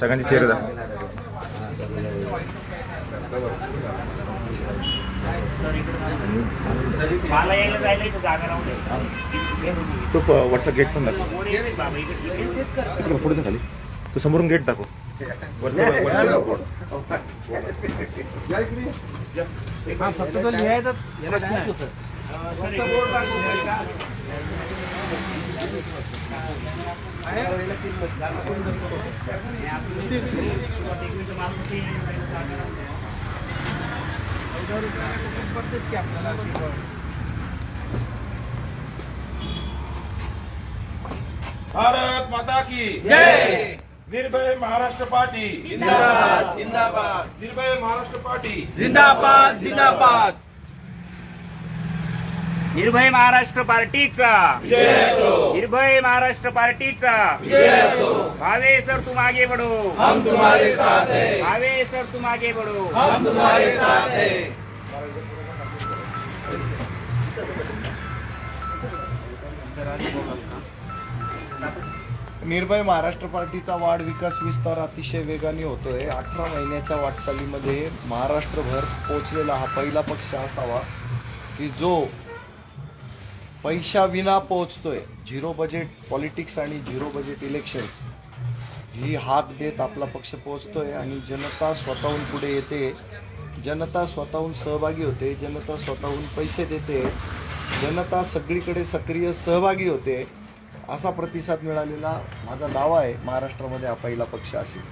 सगळ्यांचे चेहरे तो वरचा गेट पण दाखव. पुढे खाली. तू समोरून गेट दाखव. फक्त तो लिहायचा प्रश्न. चौदा रुपयाला पडतेच की आपल्याला भारत माता की जय। निर्भय महाराष्ट्र पार्टी। जिंदाबाद जिंदाबाद। निर्भय महाराष्ट्र पार्टी। जिंदाबाद जिंदाबाद। निर्भय महाराष्ट्र पार्टीचा. निर्भय महाराष्ट्र पार्टीचा. भावे सर तुम आगे बढ़ो हम तुम्हारे साथ है. भावे सर तुम आगे बढ़ो हम तुम्हारे साथ है. निर्भय महाराष्ट्र पार्टीचा वाढ विकास विस्तार अतिशय वेगाने होतोय. अठरा महिन्याच्या वाटचालीमध्ये महाराष्ट्रभर पोचलेला हा पहिला पक्ष असावा की जो पैशाविना पोहोचतोय. झिरो बजेट पॉलिटिक्स आणि झिरो बजेट इलेक्शन्स ही हाक देत आपला पक्ष पोहोचतोय आणि जनता स्वतःहून पुढे येते. जनता स्वतःहून सहभागी होते. जनता स्वतःहून पैसे देते. जनता सगळीकडे सक्रिय सहभागी होते. असा प्रतिसाद मिळालेला माझा दावा आहे. महाराष्ट्रामध्ये हा पहिला पक्ष असेल.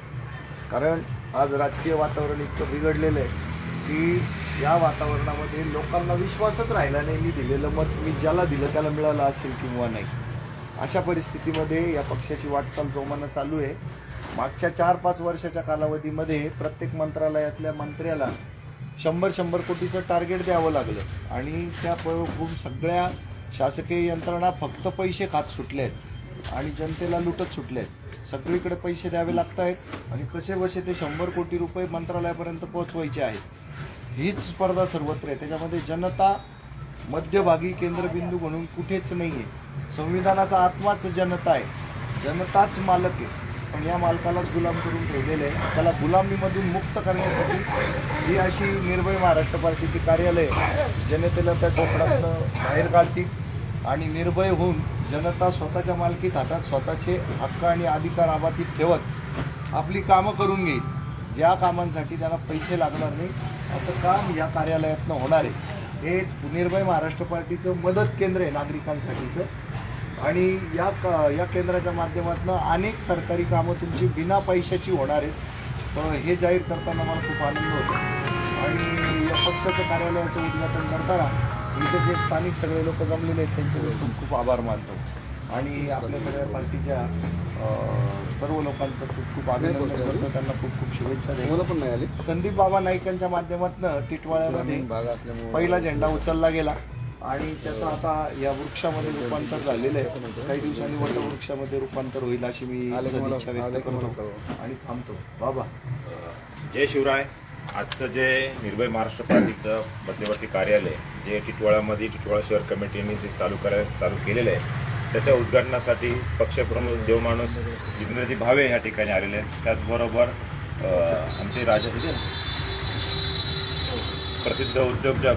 कारण आज राजकीय वातावरण इतकं बिघडलेलं आहे की या वातावरणामध्ये लोकांना विश्वासच राहिला नाही. मी दिलेलं मत मी ज्याला दिलं त्याला मिळालं असेल किंवा नाही. अशा परिस्थितीमध्ये या पक्षाची वाटचाल जोमानं चालू आहे. मागच्या चार पाच वर्षाच्या कालावधीमध्ये प्रत्येक मंत्रालयातल्या मंत्र्याला शंभर शंभर कोटीचं टार्गेट द्यावं लागलं. आणि त्या प- सगळ्या शासकीय यंत्रणा फक्त पैसे खात सुटले आहेत आणि जनतेला लुटत सुटले आहेत सगळीकडे पैसे द्यावे लागत आहेत आणि कसे बसे ते शंभर कोटी रुपये मंत्रालयापर्यंत पोहोचवायचे आहेत? हीच स्पर्धा सर्वत्र आहे. त्याच्यामध्ये जनता मध्यभागी केंद्रबिंदू म्हणून कुठेच नाही आहे संविधानाचा आत्माच जनता आहे. जनताच मालक आहे. पण या मालकालाच गुलाम करून ठेवलेलं आहे. त्याला गुलामीमधून मुक्त करण्यासाठी ही अशी निर्भय महाराष्ट्र पार्टीची कार्यालय जनतेला त्या कोकणातनं बाहेर काढतील आणि निर्भय होऊन जनता स्वतःच्या मालकीत हातात स्वतःचे हक्क आणि अधिकार आबातीत ठेवत आपली कामं करून घेईल. ज्या कामांसाठी त्यांना पैसे लागणार नाही. असं काम या कार्यालयातनं होणार आहे. हे निर्भय महाराष्ट्र पार्टीचं मदत केंद्र आहे नागरिकांसाठीचं. आणि या क- या केंद्राच्या माध्यमातून अनेक सरकारी कामं तुमची बिना पैशाची होणार आहेत. तर हे जाहीर करताना मला खूप आनंद होतो. आणि या पक्षाच्या कार्यालयाचं उद्घाटन करताना इथे जे स्थानिक सगळे लोक जमलेले आहेत त्यांच्याबद्दल खूप आभार मानतो. आणि आपल्या सगळ्या पार्टीच्या सर्व लोकांचं खूप खूप अभिनंदन करतो. त्यांना खूप खूप शुभेच्छा देतो. पण नाही आली? संदीप बाबा नाईकांच्या माध्यमातून टिटवाळ्यामध्ये भाग असल्यामुळे पहिला झेंडा उचलला गेला. आणि त्याचं आता या वृक्षामध्ये रूपांतर झालेलं आहे. काही दिवसांनी वटवृक्षामध्ये रूपांतर होईल अशी मी सदिच्छा व्यक्त करतो. आणि थांबतो. बाबा. जय शिवराय. आजचं जे निर्भय महाराष्ट्र पार्टीचं मध्यवर्ती कार्यालय जे टिटवाळामध्ये टिटवाळा शहर कमिटीने जे चालू कराय चालू केलेलं आहे त्याच्या उद्घाटनासाठी पक्षप्रमुख देवमाणूस जितेंद्रजी भावे या ठिकाणी आलेले आहेत. त्याचबरोबर आमचे राजा प्रसिद्ध उद्योजक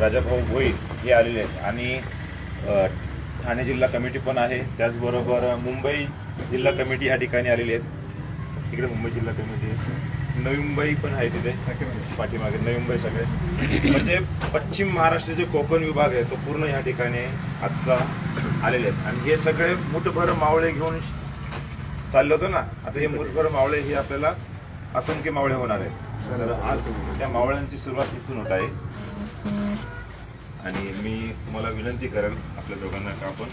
राजाभाऊ भोईर हे आलेले आहेत. आणि ठाणे जिल्हा कमिटी पण आहे. त्याचबरोबर मुंबई जिल्हा कमिटी या ठिकाणी आलेली आहेत. इकडे मुंबई जिल्हा कमिटी आहे. नवी मुंबई पण आहे तिथे. पाठीमागे नवी मुंबई सगळे. म्हणजे पश्चिम महाराष्ट्र जे कोकण विभाग आहे तो पूर्ण या ठिकाणी आजचा आलेले आहेत. आणि हे सगळे मुठभर मावळे घेऊन चाललं होतं ना आता हे मुठभर मावळे हे आपल्याला असंख्य मावळे होणार आहेत. तर आज त्या मावळ्यांची सुरुवात इथून होत आहे. आणि मी तुम्हाला विनंती करेल आपल्या दोघांना का आपण?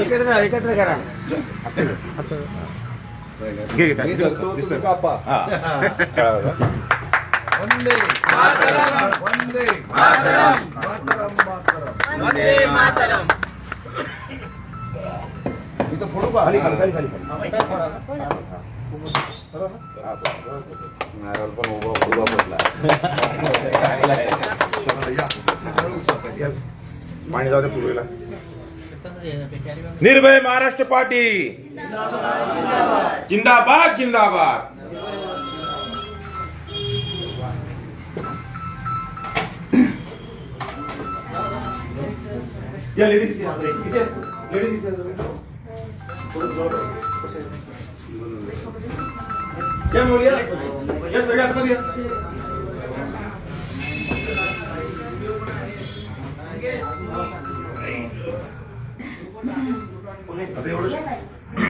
एकत्र एकत्र करा. घे, वंदे मातरम मातरम मातरम इथं फोडू का खाली खाली खाली. नारळ पण उभा उभा पडला पाणी जाऊ दे पूर्वीला निर्भय महाराष्ट्र पार्टी। जिंदाबाद जिंदाबाद। या लेडीज़ या आता एवढं